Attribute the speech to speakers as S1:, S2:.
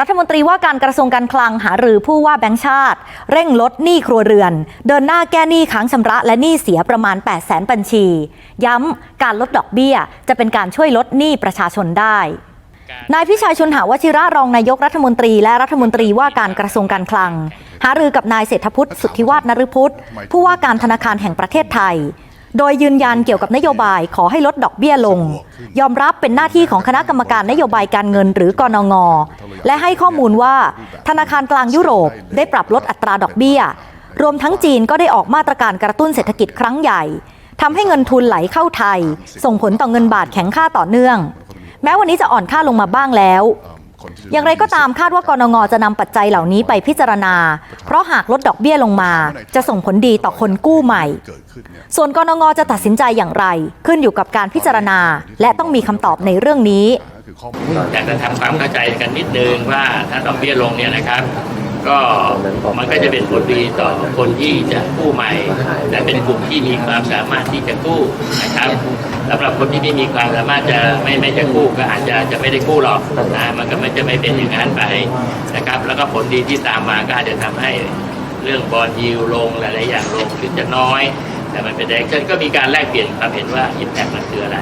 S1: รัฐมนตรีว่าการกระทรวงการคลังหารือผู้ว่าแบงค์ชาติ เร่งลดหนี้ครัวเรือน เดินหน้าแก้หนี้ค้างชำระและหนี้เสียประมาณ 8 0 0แสนบัญชี ย้ำการลดดอกเบี้ย จะเป็นการช่วยลดหนี้ประชาชนได้นายพิชัยชนหาวชิระรองนายกรัฐมนตรี และรัฐมนตรีว่าการกระทรวงการคลัง หารือกับนายเศรษฐพุทธสุทธิวาฒนฤพุทธผู้ว่าการธนาคารแห่งประเทศไทย โดยยืนยันเกี่ยวกับนโยบายขอให้ลดดอกเบี้ยลง ยอมรับเป็นหน้าที่ของคณะกรรมการนโยบายการเงินหรือกนง และให้ข้อมูลว่าธนาคารกลางยุโรปได้ปรับลดอัตราดอกเบี้ย รวมทั้งจีนก็ได้ออกมาตรการกระตุ้นเศรษฐกิจครั้งใหญ่ทำให้เงินทุนไหลเข้าไทย ส่งผลต่อเงินบาทแข็งค่าต่อเนื่อง แม้วันนี้จะอ่อนค่าลงมาบ้างแล้ว อย่างไรก็ตามคาดว่ากรงงจะนำปัจจัยเหล่านี้ไปพิจารณา เพราะหากลดดอกเบี้ยลงมา จะส่งผลดีต่อคนกู้ใหม่ ส่วนกรงงจะตัดสินใจอย่างไร ขึ้นอยู่กับการพิจารณา และต้องมีคำตอบในเรื่องนี้
S2: อยากจะทำความเข้าใจกันนิดนึงว่าถ้าดอกเบี้ยลงเนี่ยนะครับ ก็มันก็จะเป็นผลดีต่อคนที่จะกู้ใหม่ แต่เป็นกลุ่มที่มีความสามารถที่จะกู้นะครับสำหรับคนที่ไม่มีความสามารถจะไม่ไม่จะกู้ก็อาจจะจะไม่ได้กู้หรอกนะมันก็ไม่จะไม่เป็นอย่างนั้นไปนะครับ แล้วก็ผลดีที่ตามมาก็อาจจะทำให้เรื่องบอลยิวลงหลายๆอย่างลงถึงจะน้อย แต่มันเป็นแดงเช่นก็มีการแลกเปลี่ยนความเห็นว่าอิมแพคมันคืออะไร